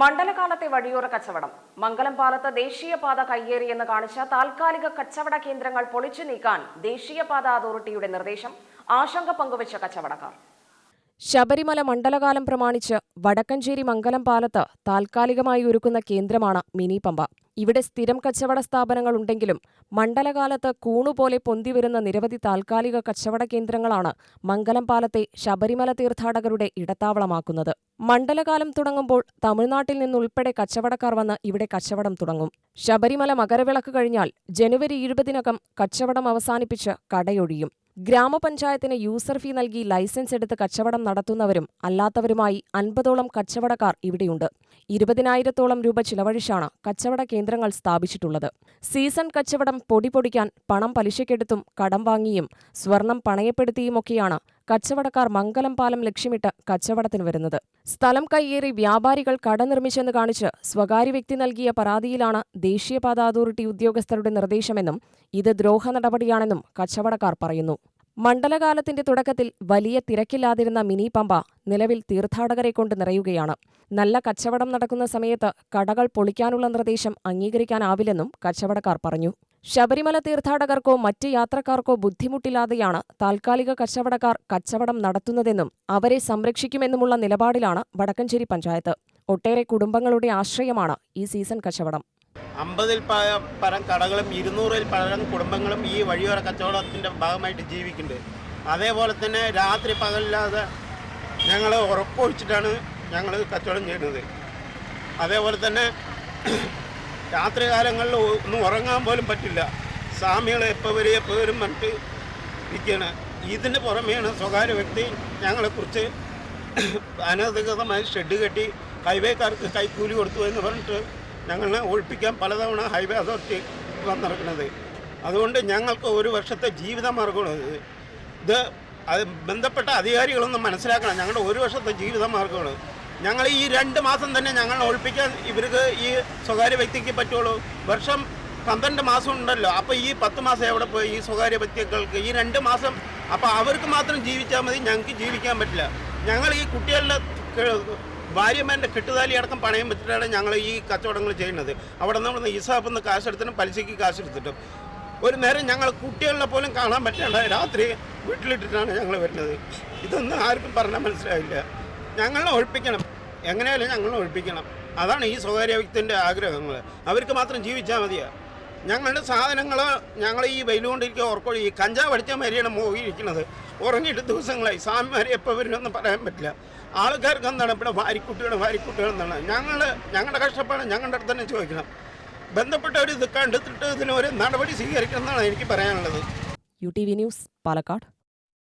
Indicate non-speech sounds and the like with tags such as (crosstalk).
മണ്ഡലകാലത്തെ വഴിയോര കച്ചവടം. മംഗലം പാലത്ത് ദേശീയപാത കയ്യേറിയെന്ന് കാണിച്ച താൽക്കാലിക കച്ചവട കേന്ദ്രങ്ങൾ പൊളിച്ചു നീക്കാൻ ദേശീയപാത അതോറിറ്റിയുടെ നിർദ്ദേശം ആശങ്ക പങ്കുവച്ച കച്ചവടക്കാർ. ശബരിമല മണ്ഡലകാലം പ്രമാണിച്ച് വടക്കഞ്ചേരി മംഗലം പാലത്ത് താൽക്കാലികമായി ഒരുക്കുന്ന കേന്ദ്രമാണ് മിനി പമ്പ. ഇവിടെ സ്ഥിരം കച്ചവട സ്ഥാപനങ്ങൾ ഉണ്ടെങ്കിലും മണ്ഡലകാലത്ത് കൂണുപോലെ പൊന്തിവരുന്ന നിരവധി താൽക്കാലിക കച്ചവട കേന്ദ്രങ്ങളാണ് മംഗലം പാലത്തെ ശബരിമല തീർത്ഥാടകരുടെ ഇടത്താവളമാക്കുന്നത്. മണ്ഡലകാലം തുടങ്ങുമ്പോൾ തമിഴ്നാട്ടിൽ നിന്നുൾപ്പെടെ കച്ചവടക്കാർ വന്ന് ഇവിടെ കച്ചവടം തുടങ്ങും. ശബരിമല മകരവിളക്ക് കഴിഞ്ഞാൽ ജനുവരി ഇരുപതിനകം കച്ചവടം അവസാനിപ്പിച്ച് കടയൊഴിയും. ഗ്രാമപഞ്ചായത്തിന് യൂസർ ഫീ നൽകി ലൈസൻസ് എടുത്ത് കച്ചവടം നടത്തുന്നവരും അല്ലാത്തവരുമായി അൻപതോളം കച്ചവടക്കാർ ഇവിടെയുണ്ട്. ഇരുപതിനായിരത്തോളം രൂപ ചിലവഴിച്ചാണ് കച്ചവട കേന്ദ്രങ്ങൾ സ്ഥാപിച്ചിട്ടുള്ളത്. സീസൺ കച്ചവടം പൊടിപൊടിക്കാൻ പണം പലിശക്കെടുത്തും കടം വാങ്ങിയും സ്വർണം പണയപ്പെടുത്തിയുമൊക്കെയാണ് കച്ചവടക്കാർ മംഗലം പാലം ലക്ഷ്യമിട്ട് കച്ചവടത്തിന് വരുന്നത്. സ്ഥലം കയ്യേറി വ്യാപാരികൾ കട നിർമ്മിച്ചെന്ന് കാണിച്ച് സ്വകാര്യ വ്യക്തി നൽകിയ പരാതിയിലാണ് ദേശീയപാത അതോറിറ്റി ഉദ്യോഗസ്ഥരുടെ നിർദ്ദേശമെന്നും ഇത് ദ്രോഹ നടപടിയാണെന്നും കച്ചവടക്കാർ പറയുന്നു. മണ്ഡലകാലത്തിന്റെ തുടക്കത്തിൽ വലിയ തിരക്കില്ലാതിരുന്ന മിനി പമ്പ നിലവിൽ തീർത്ഥാടകരെ കൊണ്ട് നിറയുകയാണ്. നല്ല കച്ചവടം നടക്കുന്ന സമയത്ത് കടകൾ പൊളിക്കാനുള്ള നിർദ്ദേശം അംഗീകരിക്കാനാവില്ലെന്നും കച്ചവടക്കാർ പറഞ്ഞു. ശബരിമല തീർത്ഥാടകർക്കോ മറ്റ് യാത്രക്കാർക്കോ ബുദ്ധിമുട്ടില്ലാതെയാണ് താൽക്കാലിക കച്ചവടക്കാർ കച്ചവടം നടത്തുന്നതെന്നും അവരെ സംരക്ഷിക്കുമെന്നുമുള്ള നിലപാടിലാണ് വടക്കഞ്ചേരി പഞ്ചായത്ത്. ഒട്ടേറെ കുടുംബങ്ങളുടെ ആശ്രയമാണ് ഈ സീസൺ കച്ചവടം. അമ്പതിൽ പരം കടകളും ഇരുന്നൂറിൽ പരം കുടുംബങ്ങളും ഈ വഴിയോര കച്ചവടത്തിന്റെ ഭാഗമായിട്ട് ജീവിക്കുന്നുണ്ട്. അതേപോലെ തന്നെ രാത്രി പകലില്ലാതെ ഞങ്ങൾ ഉറപ്പൊഴിച്ചിട്ടാണ് ഞങ്ങൾ കച്ചവടം ചെയ്യുന്നത്. അതേപോലെ തന്നെ (clears throat) രാത്രി കാലങ്ങളിൽ ഒന്നും ഉറങ്ങാൻ പോലും പറ്റില്ല. സ്വാമികൾ എപ്പോൾ വരും എപ്പോൾ വരും പറഞ്ഞിട്ട് ഇരിക്കുകയാണ്. ഇതിന് പുറമെയാണ് സ്വകാര്യ വ്യക്തി ഞങ്ങളെക്കുറിച്ച് (clears throat) അനധികൃതമായി ഷെഡ് കെട്ടി ഹൈവേക്കാർക്ക് കൈക്കൂലി കൊടുത്തു എന്ന് പറഞ്ഞിട്ട് ഞങ്ങളെ ഒഴിപ്പിക്കാൻ പലതവണ ഹൈവേ അതോറിറ്റി വന്നിറക്കുന്നത് അതുകൊണ്ട് ഞങ്ങൾക്ക് ഒരു വർഷത്തെ ജീവിത മാർഗമാണ് ഇത്. അത് ബന്ധപ്പെട്ട അധികാരികളൊന്നും മനസ്സിലാക്കണം. ഞങ്ങളുടെ ഒരു വർഷത്തെ ജീവിത മാർഗമാണ്. ഞങ്ങൾ ഈ രണ്ട് മാസം തന്നെ ഞങ്ങൾ ഒഴിപ്പിക്കാൻ ഇവർക്ക് ഈ സ്വകാര്യ വ്യക്തിക്ക് പറ്റുള്ളൂ. വർഷം പന്ത്രണ്ട് മാസം ഉണ്ടല്ലോ. അപ്പോൾ ഈ പത്ത് മാസം എവിടെ പോയി? ഈ സ്വകാര്യ വ്യക്തികൾക്ക് ഈ രണ്ട് മാസം അപ്പോൾ അവർക്ക് മാത്രം ജീവിച്ചാൽ മതി. ഞങ്ങൾക്ക് ജീവിക്കാൻ പറ്റില്ല. ഞങ്ങൾ ഈ കുട്ടികളുടെ ഭാര്യമാരുടെ കിട്ടുതാലി അടക്കം പണയം വെച്ചിട്ടാണ് ഞങ്ങൾ ഈ കച്ചവടങ്ങൾ ചെയ്യുന്നത്. അവിടെ നമ്മൾ ഇസാപ്പിൽ നിന്ന് കാശെടുത്തിട്ടും പലിശയ്ക്ക് കാശെടുത്തിട്ടും. ഒരു നേരം ഞങ്ങൾ കുട്ടികളെ പോലും കാണാൻ പറ്റാണ്ട് രാത്രി വീട്ടിലിട്ടിട്ടാണ് ഞങ്ങൾ വരുന്നത്. ഇതൊന്നും ആർക്കും പറഞ്ഞാൽ മനസ്സിലായില്ല. ഞങ്ങളെ ഒഴിപ്പിക്കണം. എങ്ങനെയാലും ഞങ്ങളെ ഒഴിപ്പിക്കണം. അതാണ് ഈ സ്വകാര്യ വ്യക്തിന്റെ ആഗ്രഹങ്ങൾ അവർക്ക് മാത്രം ജീവിച്ചാൽ മതിയാ. ഞങ്ങളുടെ സാധനങ്ങൾ ഞങ്ങൾ ഈ വെയിലുകൊണ്ടിരിക്കുക ഉറക്കോടി ഈ കഞ്ചാവ് അടിച്ച മാതിരിയാണ് മോഹിയിരിക്കുന്നത് ഉറങ്ങിയിട്ട് ദിവസങ്ങളായി. സ്വാമിമാരെ എപ്പോൾ വരുമെന്ന് പറയാൻ പറ്റില്ല. ആൾക്കാർക്ക് എന്താണ് ഇവിടെ ഭാര്യക്കുട്ടികൾ ഭാര്യക്കുട്ടികൾ എന്താണ്? ഞങ്ങൾ ഞങ്ങളുടെ കഷ്ടപ്പാട് ഞങ്ങളുടെ അടുത്ത് തന്നെ ചോദിക്കണം. ബന്ധപ്പെട്ടവർ ഇത് കണ്ടെത്തിട്ട് ഇതിനൊരു നടപടി സ്വീകരിക്കണം എന്നാണ് എനിക്ക് പറയാനുള്ളത്. U T V news Palakkad.